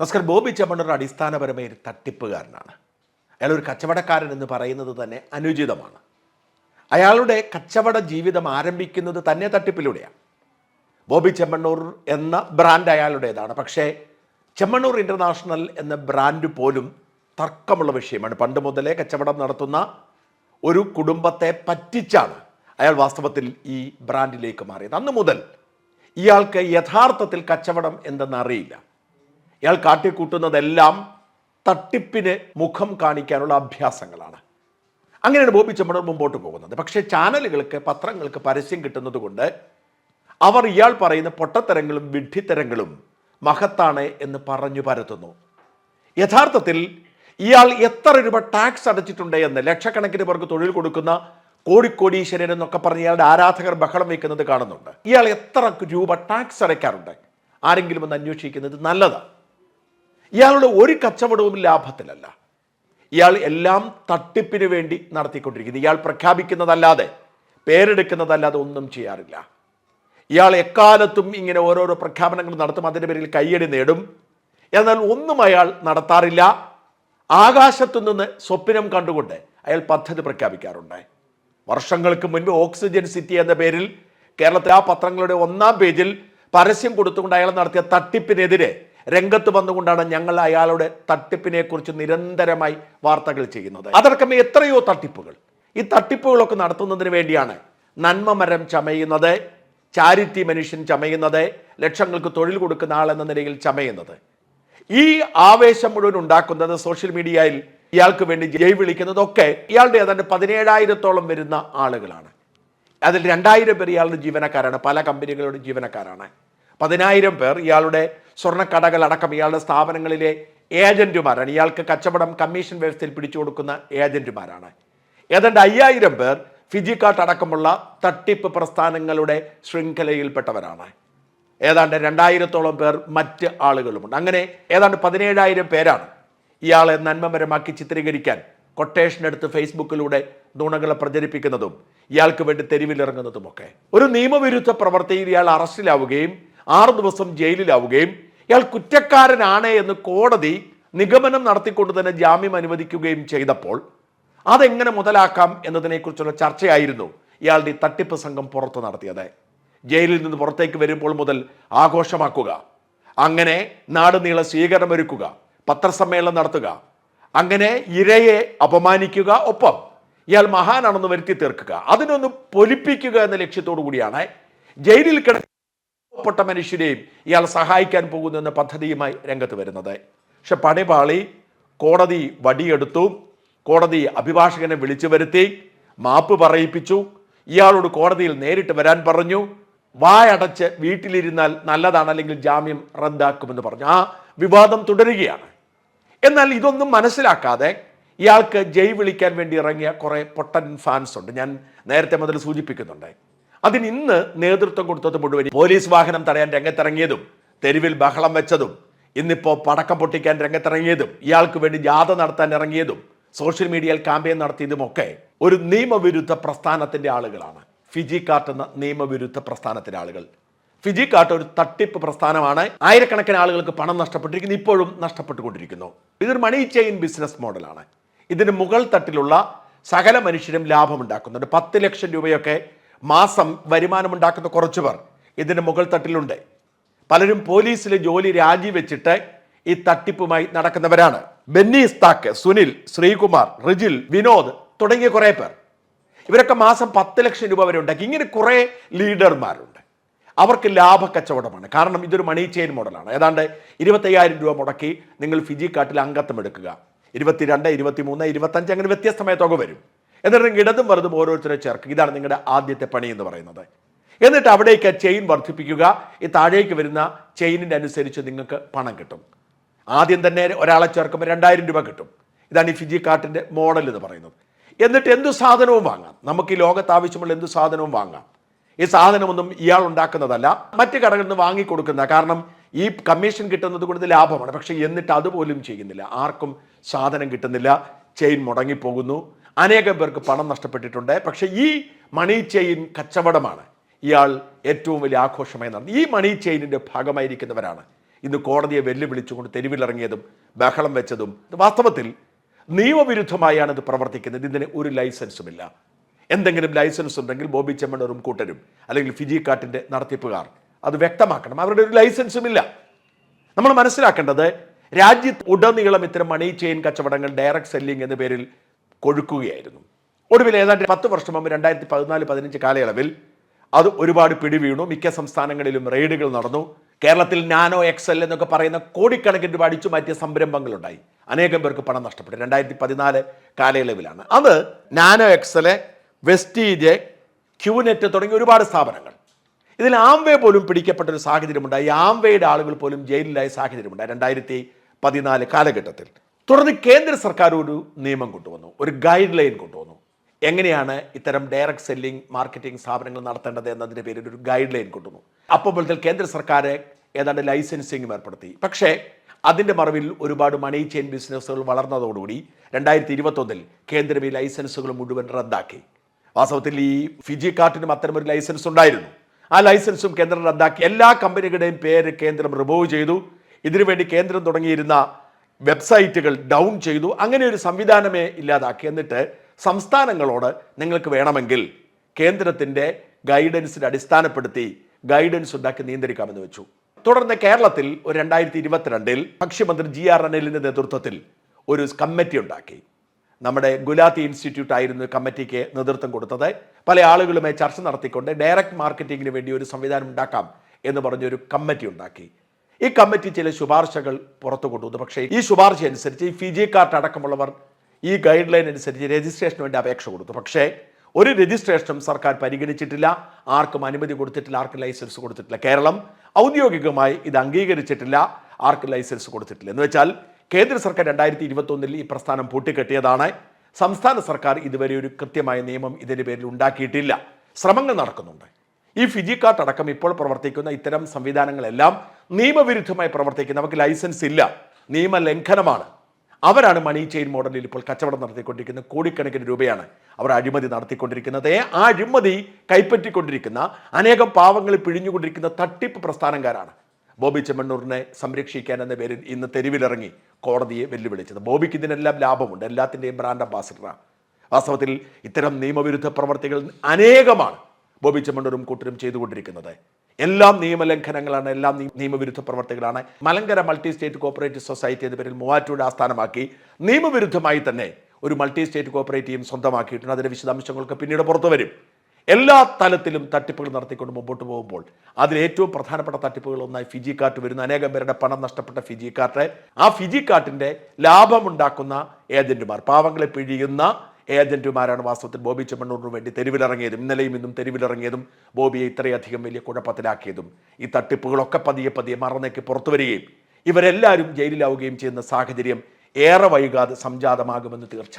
നമസ്കാരം. ബോബി ചെമ്മണ്ണൂർ അടിസ്ഥാനപരമായ ഒരു തട്ടിപ്പുകാരനാണ്. അയാൾ ഒരു കച്ചവടക്കാരൻ എന്ന് പറയുന്നത് തന്നെ അനുചിതമാണ്. അയാളുടെ കച്ചവട ജീവിതം ആരംഭിക്കുന്നത് തന്നെ തട്ടിപ്പിലൂടെയാണ്. ബോബി ചെമ്മണ്ണൂർ എന്ന ബ്രാൻഡ് അയാളുടേതാണ്. പക്ഷേ ചെമ്മണ്ണൂർ ഇന്റർനാഷണൽ എന്ന ബ്രാൻഡ് പോലും തർക്കമുള്ള വിഷയമാണ്. പണ്ട് മുതലേ കച്ചവടം നടത്തുന്ന ഒരു കുടുംബത്തെ പറ്റിച്ചാണ് അയാൾ വാസ്തവത്തിൽ ഈ ബ്രാൻഡിലേക്ക് മാറിയത്. അന്ന് മുതൽ ഇയാൾക്ക് യഥാർത്ഥത്തിൽ കച്ചവടം എന്തെന്ന് അറിയില്ല. ഇയാൾ കാട്ടിക്കൂട്ടുന്നതെല്ലാം തട്ടിപ്പിന് മുഖം കാണിക്കാനുള്ള അഭ്യാസങ്ങളാണ്. അങ്ങനെയാണ് ബോബി ചെമ്മണ്ണൂർ മുമ്പോട്ട് പോകുന്നത്. പക്ഷേ ചാനലുകൾക്ക് പത്രങ്ങൾക്ക് പരസ്യം കിട്ടുന്നത് കൊണ്ട് അവർ ഇയാൾ പറയുന്ന പൊട്ടത്തരങ്ങളും വിഡ്ഢിത്തരങ്ങളും മഹത്താണ് എന്ന് പറഞ്ഞു പരത്തുന്നു. യഥാർത്ഥത്തിൽ ഇയാൾ എത്ര രൂപ ടാക്സ് അടച്ചിട്ടുണ്ട് എന്ന് ലക്ഷക്കണക്കിന് പേർക്ക് തൊഴിൽ കൊടുക്കുന്ന കോടിക്കോടീശ്വരൻ എന്നൊക്കെ പറഞ്ഞ് ഇയാളുടെ ആരാധകർ ബഹളം വയ്ക്കുന്നത് കാണുന്നുണ്ട്. ഇയാൾ എത്ര രൂപ ടാക്സ് അടയ്ക്കാറുണ്ട്? ആരെങ്കിലും ഒന്ന് അന്വേഷിക്കുന്നത് നല്ലതാണ് ഇയാളുടെ ഒരു കച്ചവടവും ലാഭത്തിലല്ല. ഇയാൾ എല്ലാം തട്ടിപ്പിന് വേണ്ടി നടത്തിക്കൊണ്ടിരിക്കുന്നു. ഇയാൾ പ്രഖ്യാപിക്കുന്നതല്ലാതെ പേരെടുക്കുന്നതല്ലാതെ ഒന്നും ചെയ്യാറില്ല. ഇയാൾ എക്കാലത്തും ഇങ്ങനെ ഓരോരോ പ്രഖ്യാപനങ്ങൾ നടത്തും അതിന്റെ പേരിൽ കയ്യടി നേടും. എന്നാൽ ഒന്നും അയാൾ നടത്താറില്ല. ആകാശത്തു നിന്ന് സ്വപ്നം കണ്ടുകൊണ്ട് അയാൾ പദ്ധതി പ്രഖ്യാപിക്കാറുണ്ട്. വർഷങ്ങൾക്ക് മുൻപ് ഓക്സിജൻ സിറ്റി എന്ന പേരിൽ കേരളത്തിലെ ആ പത്രങ്ങളുടെ ഒന്നാം പേജിൽ പരസ്യം കൊടുത്തുകൊണ്ട് അയാൾ നടത്തിയ തട്ടിപ്പിനെതിരെ രംഗത്ത് വന്നുകൊണ്ടാണ് ഞങ്ങൾ അയാളുടെ തട്ടിപ്പിനെക്കുറിച്ച് നിരന്തരമായി വാർത്തകൾ ചെയ്യുന്നത്. അതടക്കം എത്രയോ തട്ടിപ്പുകൾ. ഈ തട്ടിപ്പുകളൊക്കെ നടത്തുന്നതിന് വേണ്ടിയാണ് നന്മ മരം ചമയുന്നത് ചാരിറ്റി മനുഷ്യൻ ചമയുന്നത് ലക്ഷങ്ങൾക്ക് തൊഴിൽ കൊടുക്കുന്ന ആൾ എന്ന നിലയിൽ ചമയുന്നത്. ഈ ആവേശം മുഴുവൻ ഉണ്ടാക്കുന്നത് സോഷ്യൽ മീഡിയയിൽ ഇയാൾക്ക് വേണ്ടി ജയ് വിളിക്കുന്നതൊക്കെ ഇയാളുടെ ഏതാണ്ട് പതിനേഴായിരത്തോളം വരുന്ന ആളുകളാണ്. അതിൽ രണ്ടായിരം പേർ ഇയാളുടെ ജീവനക്കാരാണ് പല കമ്പനികളുടെ ജീവനക്കാരാണ്. പതിനായിരം പേർ ഇയാളുടെ സ്വർണക്കടകൾ അടക്കം ഇയാളുടെ സ്ഥാപനങ്ങളിലെ ഏജന്റുമാരാണ്. ഇയാൾക്ക് കച്ചവടം കമ്മീഷൻ വ്യവസ്ഥയിൽ പിടിച്ചു കൊടുക്കുന്ന ഏജന്റുമാരാണ്. ഏതാണ്ട് അയ്യായിരം പേർ ഫിജിക്കാട്ട് അടക്കമുള്ള തട്ടിപ്പ് പ്രസ്ഥാനങ്ങളുടെ ശൃംഖലയിൽപ്പെട്ടവരാണ്. ഏതാണ്ട് രണ്ടായിരത്തോളം പേർ മറ്റ് ആളുകളുമുണ്ട്. അങ്ങനെ ഏതാണ്ട് പതിനേഴായിരം പേരാണ് ഇയാളെ നന്മമരമാക്കി ചിത്രീകരിക്കാൻ കൊട്ടേഷൻ എടുത്ത് ഫേസ്ബുക്കിലൂടെ നുണകളെ പ്രചരിപ്പിക്കുന്നതും ഇയാൾക്ക് വേണ്ടി തെരുവിലിറങ്ങുന്നതുമൊക്കെ. ഒരു നിയമവിരുദ്ധ പ്രവർത്തിയിൽ ഇയാൾ അറസ്റ്റിലാവുകയും ആറു ദിവസം ജയിലിലാവുകയും ഇയാൾ കുറ്റക്കാരനാണ് എന്ന് കോടതി നിഗമനം നടത്തിക്കൊണ്ട് തന്നെ ജാമ്യം അനുവദിക്കുകയും ചെയ്തപ്പോൾ അതെങ്ങനെ മുതലാക്കാം എന്നതിനെക്കുറിച്ചുള്ള ചർച്ചയായിരുന്നു ഇയാളുടെ തട്ടിപ്പ് സംഘം പുറത്ത് നടത്തിയത്. ജയിലിൽ നിന്ന് പുറത്തേക്ക് വരുമ്പോൾ മുതൽ ആഘോഷമാക്കുക അങ്ങനെ നാട് നീളെ സ്വീകരണമൊരുക്കുക പത്രസമ്മേളനം നടത്തുക അങ്ങനെ ഇരയെ അപമാനിക്കുക ഒപ്പം ഇയാൾ മഹാനാണെന്ന് വരുത്തി തീർക്കുക അതിനൊന്ന് പൊലിപ്പിക്കുക എന്ന ലക്ഷ്യത്തോടു കൂടിയാണ് ജയിലിൽ കിടപ്പെട്ട മനുഷ്യരെയും ഇയാൾ സഹായിക്കാൻ പോകുന്നെന്ന പദ്ധതിയുമായി രംഗത്ത് വരുന്നത്. പക്ഷെ പണിപാളി കോടതി വടിയെടുത്തു കോടതി അഭിഭാഷകനെ വിളിച്ചു വരുത്തി മാപ്പ് പറയിപ്പിച്ചു ഇയാളോട് കോടതിയിൽ നേരിട്ട് വരാൻ പറഞ്ഞു വായടച്ച് വീട്ടിലിരുന്നാൽ നല്ലതാണ് അല്ലെങ്കിൽ ജാമ്യം റദ്ദാക്കുമെന്ന് പറഞ്ഞു. ആ വിവാദം തുടരുകയാണ്. എന്നാൽ ഇതൊന്നും മനസ്സിലാക്കാതെ ഇയാൾക്ക് ജയ് വിളിക്കാൻ വേണ്ടി ഇറങ്ങിയ കുറേ പൊട്ടൻ ഫാൻസ് ഉണ്ട്. ഞാൻ നേരത്തെ മുതൽ സൂചിപ്പിക്കുന്നുണ്ട്. അതിന് ഇന്ന് നേതൃത്വം കൊടുത്തത് മുഴുവൻ പോലീസ് വാഹനം തടയാൻ രംഗത്തിറങ്ങിയതും തെരുവിൽ ബഹളം വെച്ചതും ഇന്നിപ്പോ പടക്കം പൊട്ടിക്കാൻ രംഗത്തിറങ്ങിയതും ഇയാൾക്ക് വേണ്ടി ജാഥ നടത്താൻ ഇറങ്ങിയതും സോഷ്യൽ മീഡിയയിൽ ക്യാമ്പയിൻ നടത്തിയതുമൊക്കെ ഒരു നിയമവിരുദ്ധ പ്രസ്ഥാനത്തിന്റെ ആളുകളാണ്. ഫിജി കാർട്ട് എന്ന നിയമവിരുദ്ധ പ്രസ്ഥാനത്തിന്റെ ആളുകൾ. ഫിജി കാർട്ട് ഒരു തട്ടിപ്പ് പ്രസ്ഥാനമാണ്. ആയിരക്കണക്കിന് ആളുകൾക്ക് പണം നഷ്ടപ്പെട്ടിരിക്കുന്നു ഇപ്പോഴും നഷ്ടപ്പെട്ടുകൊണ്ടിരിക്കുന്നു. ഇതൊരു മണി ചെയിൻ ബിസിനസ് മോഡലാണ്. ഇതിന് മുകൾ തട്ടിലുള്ള സകല മനുഷ്യരും ലാഭമുണ്ടാക്കുന്നുണ്ട്. പത്ത് ലക്ഷം രൂപയൊക്കെ മാസം വരുമാനമുണ്ടാക്കുന്ന കുറച്ച് പേർ ഇതിന് മുകൾ തട്ടിലുണ്ട്. പലരും പോലീസിലെ ജോലി രാജിവെച്ചിട്ട് ഈ തട്ടിപ്പുമായി നടക്കുന്നവരാണ്. ബെന്നി ഇസ്താക്ക് സുനിൽ ശ്രീകുമാർ റിജിൽ വിനോദ് തുടങ്ങിയ കുറേ പേർ. ഇവരൊക്കെ മാസം പത്ത് ലക്ഷം രൂപ വരെ ഉണ്ടാക്കി. ഇങ്ങനെ കുറേ ലീഡർമാരുണ്ട്. അവർക്ക് ലാഭക്കച്ചവടമാണ്. കാരണം ഇതൊരു മണി ചെയിൻ മോഡലാണ്. ഏതാണ്ട് ഇരുപത്തയ്യായിരം രൂപ മുടക്കി നിങ്ങൾ ഫിജി കാട്ടിൽ അംഗത്വം എടുക്കുക. ഇരുപത്തിരണ്ട് ഇരുപത്തിമൂന്ന് ഇരുപത്തഞ്ച് അങ്ങനെ വ്യത്യസ്തമായ തുക വരും. എന്നിട്ട് ഇടതും വലതും ഓരോരുത്തരെ ചേർക്കുക. ഇതാണ് നിങ്ങളുടെ ആദ്യത്തെ പണി എന്ന് പറയുന്നത്. എന്നിട്ട് അവിടേക്ക് ചെയിൻ വർദ്ധിപ്പിക്കുക. ഈ താഴേക്ക് വരുന്ന ചെയിനിന്റെ അനുസരിച്ച് നിങ്ങൾക്ക് പണം കിട്ടും. ആദ്യം തന്നെ ഒരാളെ ചേർക്കുമ്പോൾ രണ്ടായിരം രൂപ കിട്ടും. ഇതാണ് ഈ ഫിജി കാർട്ടിന്റെ മോഡൽ എന്ന് പറയുന്നത്. എന്നിട്ട് എന്ത് സാധനവും വാങ്ങാം. നമുക്ക് ഈ ലോകത്ത് ആവശ്യമുള്ള എന്ത് സാധനവും വാങ്ങാം. ഈ സാധനമൊന്നും ഇയാൾ ഉണ്ടാക്കുന്നതല്ല. മറ്റ് കടകളിൽ നിന്ന് വാങ്ങിക്കൊടുക്കുന്ന. കാരണം ഈ കമ്മീഷൻ കിട്ടുന്നത് കൊണ്ട് ലാഭമാണ്. പക്ഷേ എന്നിട്ട് അതുപോലും ചെയ്യുന്നില്ല. ആർക്കും സാധനം കിട്ടുന്നില്ല. ചെയിൻ മുടങ്ങിപ്പോകുന്നു. അനേകം പേർക്ക് പണം നഷ്ടപ്പെട്ടിട്ടുണ്ട്. പക്ഷേ ഈ മണി ചെയിൻ കച്ചവടമാണ് ഇയാൾ ഏറ്റവും വലിയ ആഘോഷമായി നടന്നത്. ഈ മണി ചെയിനിന്റെ ഭാഗമായിരിക്കുന്നവരാണ്. ഇന്ന് കോടതിയെ വെല്ലുവിളിച്ചുകൊണ്ട് തെരുവിലിറങ്ങിയതും ബഹളം വെച്ചതും. ഇത് വാസ്തവത്തിൽ നിയമവിരുദ്ധമായാണ് ഇത് പ്രവർത്തിക്കുന്നത്. ഇതിന് ഒരു ലൈസൻസുമില്ല. എന്തെങ്കിലും ലൈസൻസ് ഉണ്ടെങ്കിൽ ബോബി ചെമ്മണ്ണൂരും കൂട്ടരും അല്ലെങ്കിൽ ഫിജി കാട്ടിന്റെ നടത്തിപ്പുകാർ അത് വ്യക്തമാക്കണം. അവരുടെ ഒരു ലൈസൻസും ഇല്ല നമ്മൾ മനസ്സിലാക്കേണ്ടത് രാജ്യത്ത് ഉടനീളം ഇത്തരം മണി ചെയിൻ കച്ചവടങ്ങൾ ഡയറക്റ്റ് സെല്ലിംഗ് എന്ന പേരിൽ കൊഴുക്കുകയായിരുന്നു. ഒടുവിൽ ഏതാണ്ട് പത്ത് വർഷം മുമ്പ് രണ്ടായിരത്തി പതിനാല് പതിനഞ്ച് കാലയളവിൽ അത് ഒരുപാട് പിടിവീണു. മിക്ക സംസ്ഥാനങ്ങളിലും റെയ്ഡുകൾ നടന്നു. കേരളത്തിൽ നാനോ എക്സൽ എന്നൊക്കെ പറയുന്ന കോടിക്കണക്കിന് രൂപ അടിച്ചു മാറ്റിയ സംരംഭങ്ങളുണ്ടായി. അനേകം പേർക്ക് പണം നഷ്ടപ്പെട്ടു. രണ്ടായിരത്തി പതിനാല് കാലയളവിലാണ്. അത് നാനോ എക്സൽ വെസ്റ്റീജ് ക്യൂനെറ്റ് തുടങ്ങിയ ഒരുപാട് സ്ഥാപനങ്ങൾ. ഇതിൽ ആംവേ പോലും പിടിക്കപ്പെട്ട ഒരു സാഹചര്യമുണ്ടായി. ആംവേയുടെ ആളുകൾ പോലും ജയിലിലായ സാഹചര്യമുണ്ടായി രണ്ടായിരത്തി പതിനാല് കാലഘട്ടത്തിൽ. തുടർന്ന് കേന്ദ്ര സർക്കാർ ഒരു നിയമം കൊണ്ടുവന്നു. ഒരു ഗൈഡ് ലൈൻ കൊണ്ടുവന്നു. എങ്ങനെയാണ് ഇത്തരം ഡയറക്റ്റ് സെല്ലിംഗ് മാർക്കറ്റിംഗ് സ്ഥാപനങ്ങൾ നടത്തേണ്ടത് എന്നതിന്റെ പേരിൽ ഒരു ഗൈഡ് ലൈൻ കൊണ്ടുവന്നു. അപ്പോൾ മുതൽ കേന്ദ്ര സർക്കാർ ഏതാണ്ട് ലൈസൻസിങ് ഏർപ്പെടുത്തി. പക്ഷേ അതിന്റെ മറവിൽ ഒരുപാട് മണി ചെയിൻ ബിസിനസ്സുകൾ വളർന്നതോടുകൂടി രണ്ടായിരത്തി ഇരുപത്തൊന്നിൽ കേന്ദ്രം ഈ ലൈസൻസുകൾ മുഴുവൻ റദ്ദാക്കി. വാസ്തവത്തിൽ ഈ ഫിജി കാർട്ടിനും അത്തരമൊരു ലൈസൻസ് ഉണ്ടായിരുന്നു. ആ ലൈസൻസും കേന്ദ്രം റദ്ദാക്കി. എല്ലാ കമ്പനികളുടെയും പേര് കേന്ദ്രം റിമൂവ് ചെയ്തു. ഇതിനുവേണ്ടി കേന്ദ്രം തുടങ്ങിയിരുന്ന വെബ്സൈറ്റുകൾ ഡൗൺ ചെയ്തു അങ്ങനെ ഒരു സംവിധാനമേ ഇല്ലാതാക്കി. എന്നിട്ട് സംസ്ഥാനങ്ങളോട് നിങ്ങൾക്ക് വേണമെങ്കിൽ കേന്ദ്രത്തിന്റെ ഗൈഡൻസിനെ അടിസ്ഥാനപ്പെടുത്തി ഗൈഡൻസ് ഉണ്ടാക്കി നിയന്ത്രിക്കാമെന്ന് വെച്ചു. തുടർന്ന് കേരളത്തിൽ ഒരു രണ്ടായിരത്തി ഇരുപത്തിരണ്ടിൽ ഭക്ഷ്യമന്ത്രി ജി ആർ അനിലിന്റെ നേതൃത്വത്തിൽ ഒരു കമ്മിറ്റി ഉണ്ടാക്കി. നമ്മുടെ ഗുലാത്തി ഇൻസ്റ്റിറ്റ്യൂട്ട് ആയിരുന്നു കമ്മിറ്റിക്ക് നേതൃത്വം കൊടുത്തത്. പല ആളുകളുമായി ചർച്ച നടത്തിക്കൊണ്ട് ഡയറക്റ്റ് മാർക്കറ്റിങ്ങിന് വേണ്ടി ഒരു സംവിധാനം ഉണ്ടാക്കാം എന്ന് പറഞ്ഞൊരു കമ്മിറ്റി ഉണ്ടാക്കി. ഈ കമ്മിറ്റി ചില ശുപാർശകൾ പുറത്തു കൊണ്ടുവന്നു. പക്ഷേ ഈ ശുപാർശ അനുസരിച്ച് ഈ ഫിജി കാർഡ് അടക്കമുള്ളവർ ഈ ഗൈഡ് ലൈൻ അനുസരിച്ച് രജിസ്ട്രേഷന് വേണ്ടി അപേക്ഷ കൊടുത്തു. പക്ഷേ ഒരു രജിസ്ട്രേഷനും സർക്കാർ പരിഗണിച്ചിട്ടില്ല. ആർക്കും അനുമതി കൊടുത്തിട്ടില്ല. ആർക്കും ലൈസൻസ് കൊടുത്തിട്ടില്ല. കേരളം ഔദ്യോഗികമായി ഇത് അംഗീകരിച്ചിട്ടില്ല. ആർക്കും ലൈസൻസ് കൊടുത്തിട്ടില്ല. എന്ന് വെച്ചാൽ കേന്ദ്ര സർക്കാർ രണ്ടായിരത്തി ഇരുപത്തൊന്നിൽ ഈ പ്രസ്ഥാനം പൂട്ടിക്കെട്ടിയതാണ്. സംസ്ഥാന സർക്കാർ ഇതുവരെ ഒരു കൃത്യമായ നിയമം ഇതിന്റെ പേരിൽ ഉണ്ടാക്കിയിട്ടില്ല. ശ്രമങ്ങൾ നടക്കുന്നുണ്ട്. ഈ ഫിജി കാർട്ട് അടക്കം ഇപ്പോൾ പ്രവർത്തിക്കുന്ന ഇത്തരം സംവിധാനങ്ങളെല്ലാം നിയമവിരുദ്ധമായി പ്രവർത്തിക്കുന്ന അവർക്ക് ലൈസൻസ് ഇല്ല നിയമലംഘനമാണ്. അവരാണ് മണി ചെയിൻ മോഡലിൽ ഇപ്പോൾ കച്ചവടം നടത്തിക്കൊണ്ടിരിക്കുന്നത് കോടിക്കണക്കിന് രൂപയാണ് അവർ അഴിമതി നടത്തിക്കൊണ്ടിരിക്കുന്നത്. ആ അഴിമതി കൈപ്പറ്റിക്കൊണ്ടിരിക്കുന്ന അനേകം പാവങ്ങൾ പിഴിഞ്ഞുകൊണ്ടിരിക്കുന്ന തട്ടിപ്പ് പ്രസ്ഥാനക്കാരാണ്. ബോബി ചെമ്മണ്ണൂരിനെ സംരക്ഷിക്കാൻ എന്ന പേരിൽ ഇന്ന് തെരുവിലിറങ്ങി കോടതിയെ വെല്ലുവിളിച്ചത്. ബോബിക്ക് ഇതിനെല്ലാം ലാഭമുണ്ട് എല്ലാത്തിന്റെയും ബ്രാൻഡ് അംബാസിഡറാണ് വാസ്തവത്തിൽ ഇത്തരം നിയമവിരുദ്ധ പ്രവർത്തികൾ അനേകമാണ് ബോബി ചെമ്മണ്ണൂരും കൂട്ടരും ചെയ്തുകൊണ്ടിരിക്കുന്നത്. എല്ലാം നിയമലംഘനങ്ങളാണ് എല്ലാം നിയമവിരുദ്ധ പ്രവർത്തികളാണ്. Malankara multi state cooperative society എന്ന പേരിൽ മൂവാറ്റൂടെ ആസ്ഥാനമാക്കി നിയമവിരുദ്ധമായി തന്നെ ഒരു മൾട്ടി സ്റ്റേറ്റ് കോപ്പറേറ്റീവും സ്വന്തമാക്കിയിട്ടുണ്ട്. അതിന്റെ വിശദാംശങ്ങളൊക്കെ പിന്നീട് പുറത്തു വരും. എല്ലാ തലത്തിലും തട്ടിപ്പുകൾ നടത്തിക്കൊണ്ട് മുമ്പോട്ട് പോകുമ്പോൾ അതിൽ ഏറ്റവും പ്രധാനപ്പെട്ട തട്ടിപ്പുകൾ ഒന്നായി ഫിജി കാർട്ട് വരുന്ന. അനേകം പേരുടെ പണം നഷ്ടപ്പെട്ട ഫിജി കാർട്ട് ആ ഫിജി കാർട്ടിന്റെ ലാഭമുണ്ടാക്കുന്ന ഏജന്റുമാർ പാവങ്ങളെ പിഴിയുന്ന ഏജന്റുമാരാണ് വാസ്തവത്തിൽ ബോബി ചെമ്മണ്ണൂറിന് വേണ്ടി തെരുവിലിറങ്ങിയതും ഇന്നലെയും ഇന്നും തെരുവിലിറങ്ങിയതും ബോബിയെ ഇത്രയധികം വലിയ കുഴപ്പത്തിലാക്കിയതും ഈ തട്ടിപ്പുകളൊക്കെ പതിയെ പതിയെ മറന്നേക്ക് പുറത്തു വരികയും ഇവരെല്ലാവരും ജയിലിലാവുകയും ചെയ്യുന്ന സാഹചര്യം ഏറെ വൈകാതെ സംജാതമാകുമെന്ന് തീർച്ച.